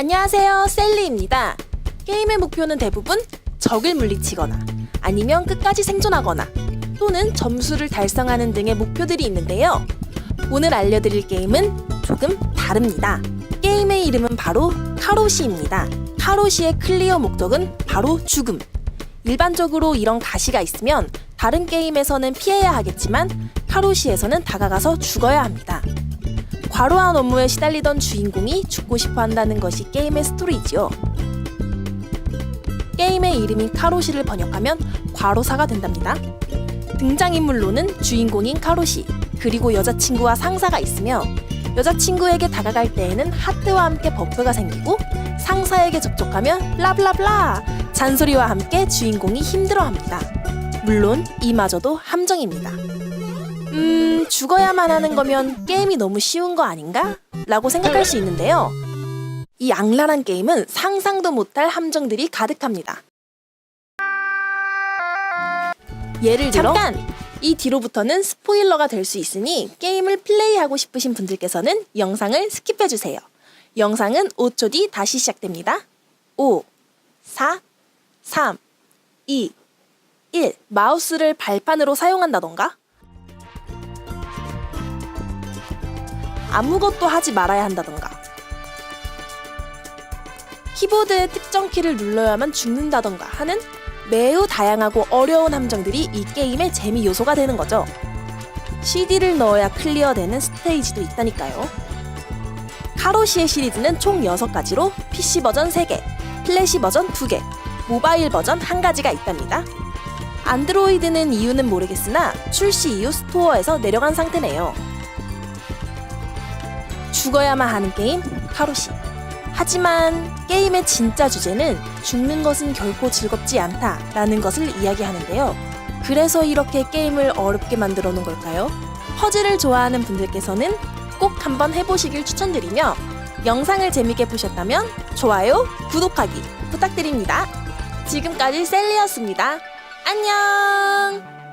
안녕하세요, 셀리입니다. 게임의 목표는 대부분 적을 물리치거나 아니면 끝까지 생존하거나 또는 점수를 달성하는 등의 목표들이 있는데요. 오늘 알려드릴 게임은 조금 다릅니다. 게임의 이름은 바로 카로시입니다. 카로시의 클리어 목적은 바로 죽음. 일반적으로 이런 가시가 있으면 다른 게임에서는 피해야 하겠지만 카로시에서는 다가가서 죽어야 합니다. 과로한 업무에 시달리던 주인공이 죽고 싶어 한다는 것이 게임의 스토리지요. 게임의 이름인 카로시를 번역하면 과로사가 된답니다. 등장인물로는 주인공인 카로시, 그리고 여자친구와 상사가 있으며 여자친구에게 다가갈 때에는 하트와 함께 버프가 생기고 상사에게 접촉하면 블라블라블라 잔소리와 함께 주인공이 힘들어합니다. 물론 이마저도 함정입니다. 음, 죽어야만 하는 거면 게임이 너무 쉬운 거 아닌가? 라고 생각할 수 있는데요. 이 악랄한 게임은 상상도 못할 함정들이 가득합니다. 예를 들어 잠깐! 이 뒤로부터는 스포일러가 될 수 있으니 게임을 플레이하고 싶으신 분들께서는 영상을 스킵해 주세요. 영상은 5초 뒤 다시 시작됩니다. 5, 4, 3, 2, 1. 마우스를 발판으로 사용한다던가 아무것도 하지 말아야 한다던가 키보드의 특정 키를 눌러야만 죽는다던가 하는 매우 다양하고 어려운 함정들이 이 게임의 재미 요소가 되는 거죠. CD를 넣어야 클리어되는 스테이지도 있다니까요. 카로시의 시리즈는 총 6가지로 PC 버전 3개, 플래시 버전 2개, 모바일 버전 1가지가 있답니다. 안드로이드는 이유는 모르겠으나 출시 이후 스토어에서 내려간 상태네요. 죽어야만 하는 게임 카로시. 하지만 게임의 진짜 주제는 죽는 것은 결코 즐겁지 않다라는 것을 이야기하는데요. 그래서 이렇게 게임을 어렵게 만들어 놓은 걸까요? 퍼즐을 좋아하는 분들께서는 꼭 한번 해보시길 추천드리며 영상을 재밌게 보셨다면 좋아요, 구독하기 부탁드립니다. 지금까지 셀리였습니다. 안녕!